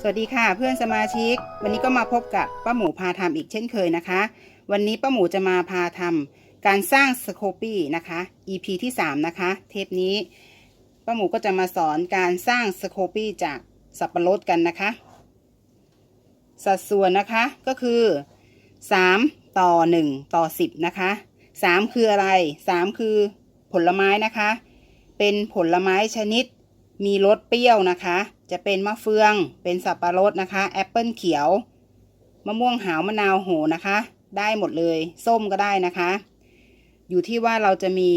สวัสดีค่ะ เพื่อนสมาชิก วันนี้ก็มาพบกับป้าหมูพาทำอีกเช่นเคยนะคะ วันนี้ป้าหมูจะมาพาทำการสร้างสโคปี้นะคะ EP ที่ 3 นะคะ เทปนี้ป้าหมูก็จะมาสอนการสร้างสโคปี้จากสับปะรดกันนะคะ สัดส่วนนะคะก็คือ 3 ต่อ 1 ต่อ 10 นะคะ 3 คืออะไร 3 คือผลไม้นะคะ เป็นผลไม้ชนิด มีรสเปรี้ยวนะคะ จะเป็นมะเฟือง เป็นสับปะรดนะคะ แอปเปิลเขียว มะม่วงหาวมะนาวโหนะคะ ได้หมดเลย ส้มก็ได้นะคะ อยู่ที่ว่าเราจะมี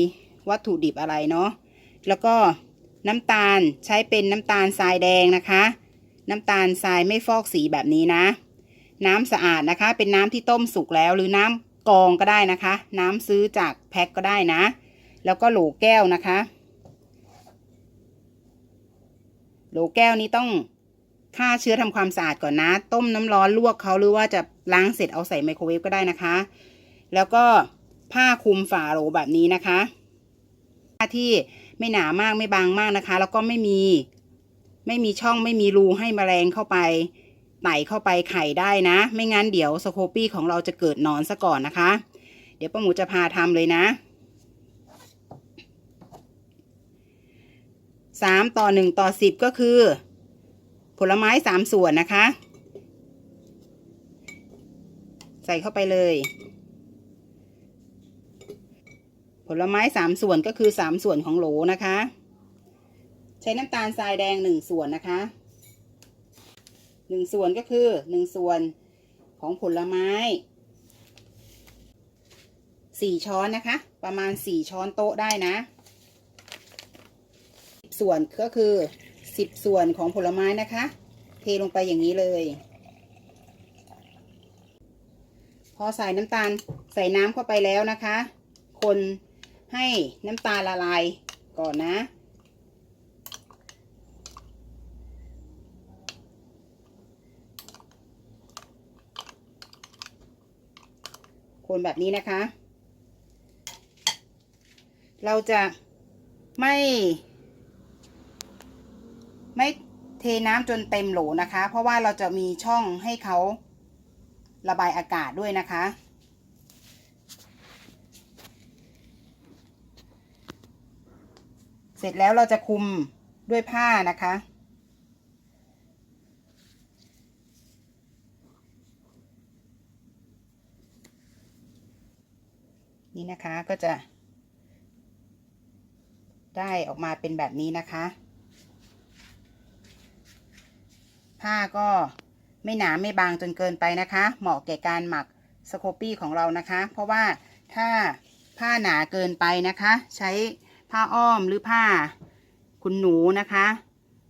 วัตถุดิบอะไรเนาะ แล้วก็น้ำตาลใช้เป็นน้ำตาลทรายแดงนะคะ น้ำตาลทรายไม่ฟอกสีแบบนี้นะ น้ำสะอาดนะคะ เป็นน้ำที่ต้มสุกแล้วหรือน้ำกองก็ได้นะคะ น้ำซื้อจากแพ็คก็ได้นะ แล้วก็โหลแก้วนะคะ โหลแก้วนี้ต้องฆ่าเชื้อทำความสะอาดก่อนนะ ต้มน้ำร้อนลวกเขาหรือว่าจะล้างเสร็จเอาใส่ไมโครเวฟก็ได้นะคะ แล้วก็ผ้าคลุมฝาโหลแบบนี้นะคะผ้าที่ไม่หนามากไม่บางมากนะคะ แล้วก็ไม่มีไม่มีช่องไม่มีรูให้แมลงเข้าไปไต่เข้าไปไข่ได้นะ ไม่งั้นเดี๋ยวสโคปี้ของเราจะเกิดนอนซะก่อนนะคะ เดี๋ยวป้าหมูจะพาทำเลยนะ สามต่อหนึ่งต่อสิบก็คือ ผลไม้สามส่วนนะคะ ใส่เข้าไปเลย ผลไม้สามส่วนก็คือสามส่วนของโหลนะคะ ใช้น้ำตาลทรายแดงหนึ่งส่วนนะคะหนึ่งส่วนก็คือหนึ่งส่วนของผลไม้สี่ช้อนนะคะ ประมาณสี่ช้อนโต๊ะได้นะ ส่วนก็คือสิบส่วนของผลไม้นะคะ เทลงไปอย่างนี้เลย พอใส่น้ำตาลใส่น้ำเข้าไปแล้วนะคะ คนให้น้ำตาลละลายก่อนนะคนแบบนี้นะคะ เราจะไม่ ไม่เทน้ำจนเต็มโหลนะคะ เพราะว่าเราจะมีช่องให้เขาระบายอากาศด้วยนะคะ เสร็จแล้วเราจะคุมด้วยผ้านะคะ นี่นะคะก็จะได้ออกมาเป็นแบบนี้นะคะ ผ้าก็ไม่หนาไม่บางจนเกินไปนะคะ เหมาะแก่การหมักสโคปี้ของเรานะคะ เพราะว่าถ้าผ้าหนาเกินไปนะคะ ใช้ผ้าอ้อมหรือผ้าคุณหนูนะคะ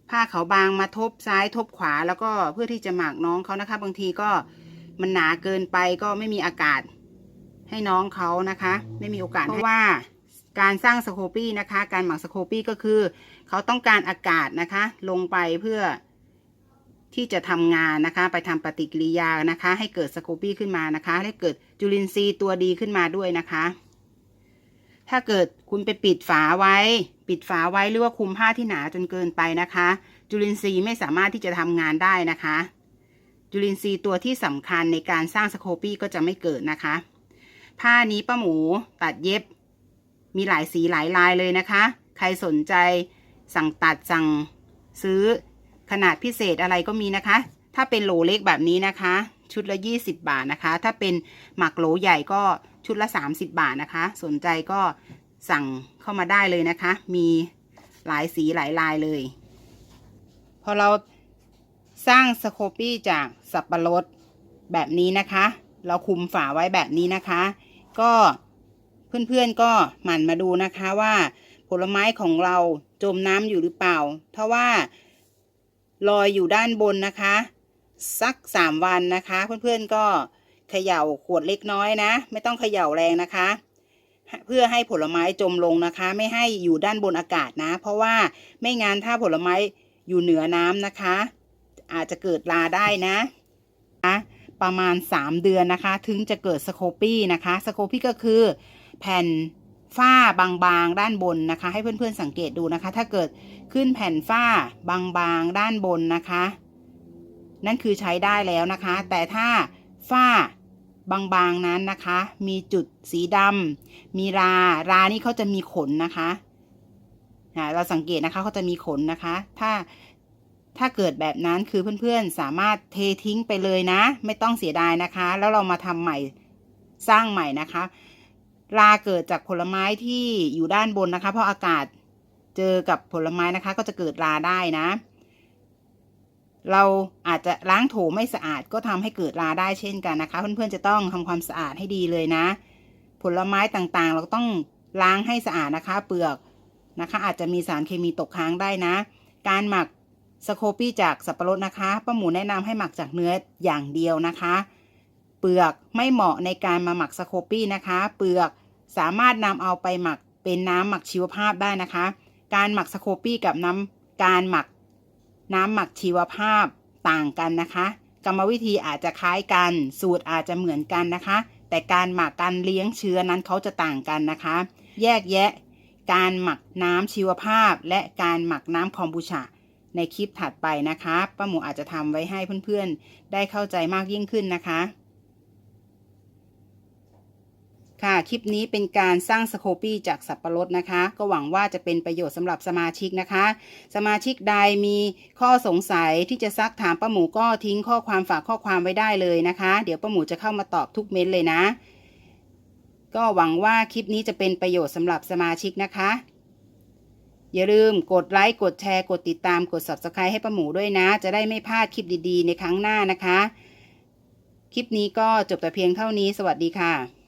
ผ้าเขาบางมาทบซ้ายทบขวาแล้วก็เพื่อที่จะหมักน้องเขานะคะ บางทีก็มันหนาเกินไปก็ไม่มีอากาศให้น้องเขานะคะ ไม่มีโอกาสเพราะว่าการสร้างสโคปี้นะคะ การหมักสโคปี้ก็คือ เขาต้องการอากาศนะคะ ลงไปเพื่อ ที่จะทำงานนะคะ ไปทำปฏิกิริยานะคะ ให้เกิดสโคปี้ขึ้นมานะคะ ให้เกิดจุลินทรีย์ตัวดีขึ้นมาด้วยนะคะ ถ้าเกิดคุณไปปิดฝาไว้ ปิดฝาไว้หรือว่าคุมผ้าที่หนาจนเกินไปนะคะ จุลินทรีย์ไม่สามารถที่จะทำงานได้นะคะ จุลินทรีย์ตัวที่สำคัญในการสร้างสโคปี้ก็จะไม่เกิดนะคะ ผ้านี้ป้าหมูตัดเย็บ มีหลายสีหลายลายเลยนะคะ ใครสนใจสั่งตัดสั่งซื้อ ขนาดพิเศษอะไรก็มีนะคะ ถ้าเป็นโหลเล็กแบบนี้นะคะ ชุดละ 20 บาทนะคะ ถ้าเป็นหมักโหลใหญ่ก็ชุดละ 30 บาทนะคะ สนใจก็สั่งเข้ามาได้เลยนะคะ มีหลายสีหลายลายเลย พอเราสร้างสโคปี้จากสับปะรดแบบนี้นะคะ เราคุมฝาไว้แบบนี้นะคะ ก็เพื่อนๆก็หมั่นมาดูนะคะว่าผลไม้ของเราจมน้ำอยู่หรือเปล่า ถ้าว่า ลอยอยู่ด้านบนนะคะ สักสามวันนะคะ เพื่อนๆก็เขย่าขวดเล็กน้อยนะ ไม่ต้องเขย่าแรงนะคะ เพื่อให้ผลไม้จมลงนะคะ ไม่ให้อยู่ด้านบนอากาศนะ เพราะว่าไม่งั้นถ้าผลไม้อยู่เหนือน้ำนะคะ อาจจะเกิดลาได้นะนะประมาณ 3 เดือนนะคะ ถึงจะเกิดสโคปี้นะคะ สโคปี้ก็คือแผ่น ฝ้าบางๆด้านบนนะคะ ให้เพื่อนๆสังเกตดูนะคะ ถ้าเกิดขึ้นแผ่นฝ้าบางๆด้านบนนะคะ นั่นคือใช้ได้แล้วนะคะ แต่ถ้าฝ้าบางๆนั้นนะคะ มีจุดสีดำมีรารานี่เขาจะมีขนนะคะเราสังเกตนะคะเขาจะมีขนนะคะ ถ้าถ้าเกิดแบบนั้นคือเพื่อนๆสามารถเททิ้งไปเลยนะ ไม่ต้องเสียดายนะคะ แล้วเรามาทำใหม่สร้างใหม่นะคะ ราเกิดจากผลไม้ที่อยู่ด้านบนนะคะ เพราะอากาศเจอกับผลไม้นะคะ ก็จะเกิดราได้นะ เราอาจจะล้างโถไม่สะอาดก็ทำให้เกิดราได้เช่นกันนะคะ เพื่อนๆจะต้องทำความสะอาดให้ดีเลยนะ ผลไม้ต่างๆ เราต้องล้างให้สะอาดนะคะ เปลือกนะคะ อาจจะมีสารเคมีตกค้างได้นะ การหมักสโคปี้จากสับปะรดนะคะป้าหมูแนะนำให้หมักจากเนื้ออย่างเดียวนะคะ เปลือกไม่เหมาะในการมาหมักสโคปี้นะคะ เปลือก สามารถนำเอาไปหมักเป็นน้ำหมักชีวภาพได้นะคะ การหมักสโคปี้กับน้ำการหมักน้ำหมักชีวภาพต่างกันนะคะ กรรมวิธีอาจจะคล้ายกัน สูตรอาจจะเหมือนกันนะคะ แต่การหมักการเลี้ยงเชื้อนั้นเขาจะต่างกันนะคะ แยกแยะ การหมักน้ำชีวภาพ และการหมักน้ำคอมบูชาในคลิปถัดไปนะคะ ป้าหมูอาจจะทำไว้ให้เพื่อนๆ ได้เข้าใจมากยิ่งขึ้นนะคะ ค่ะ คลิปนี้เป็นการสร้างสโคปี้จากสับปะรดนะคะ ก็หวังว่าจะเป็นประโยชน์สำหรับสมาชิกนะคะ สมาชิกใดมีข้อสงสัยที่จะซักถามป้าหมูก็ทิ้งข้อความฝากข้อความไว้ได้เลยนะคะ เดี๋ยวป้าหมูจะเข้ามาตอบทุกเม้นเลยนะ ก็หวังว่าคลิปนี้จะเป็นประโยชน์สำหรับสมาชิกนะคะ อย่าลืมกดไลค์กดแชร์กดติดตามกด subscribe ให้ป้าหมูด้วยนะ จะได้ไม่พลาดคลิปดีๆ ในครั้งหน้านะคะ คลิปนี้ก็จบแต่เพียงเท่านี้ สวัสดีค่ะ